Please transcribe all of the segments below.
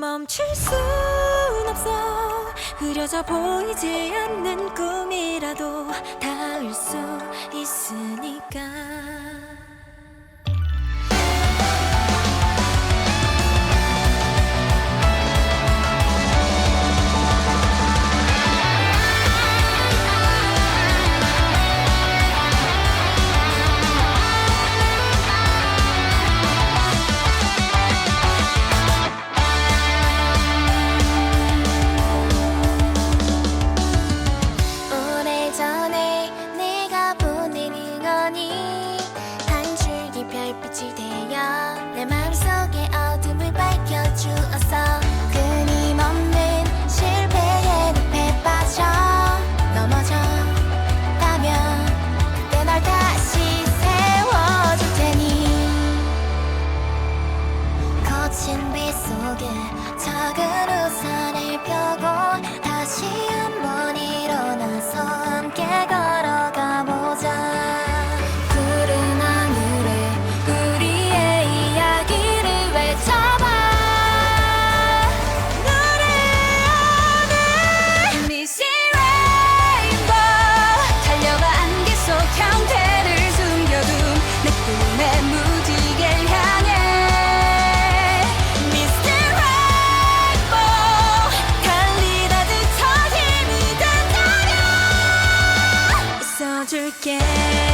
멈출 순 없어. 흐려져 보이지 않는 꿈이라도 닿을 수 있으니까. 맘속 again.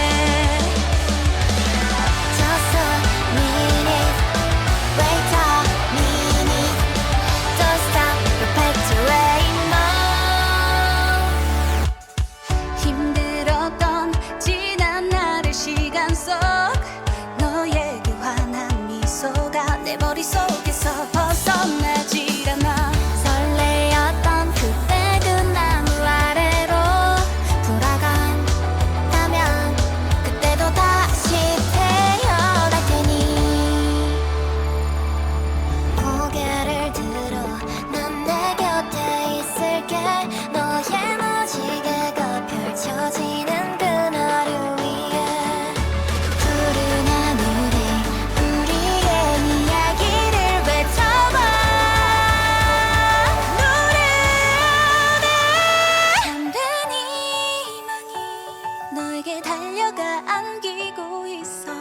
너에게 달려가 안기고 있어.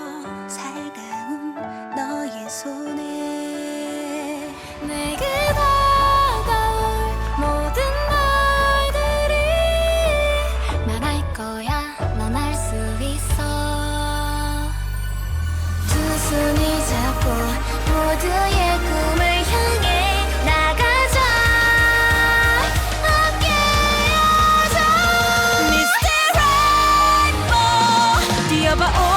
살가운 너의 손에 내게 never over. Oh,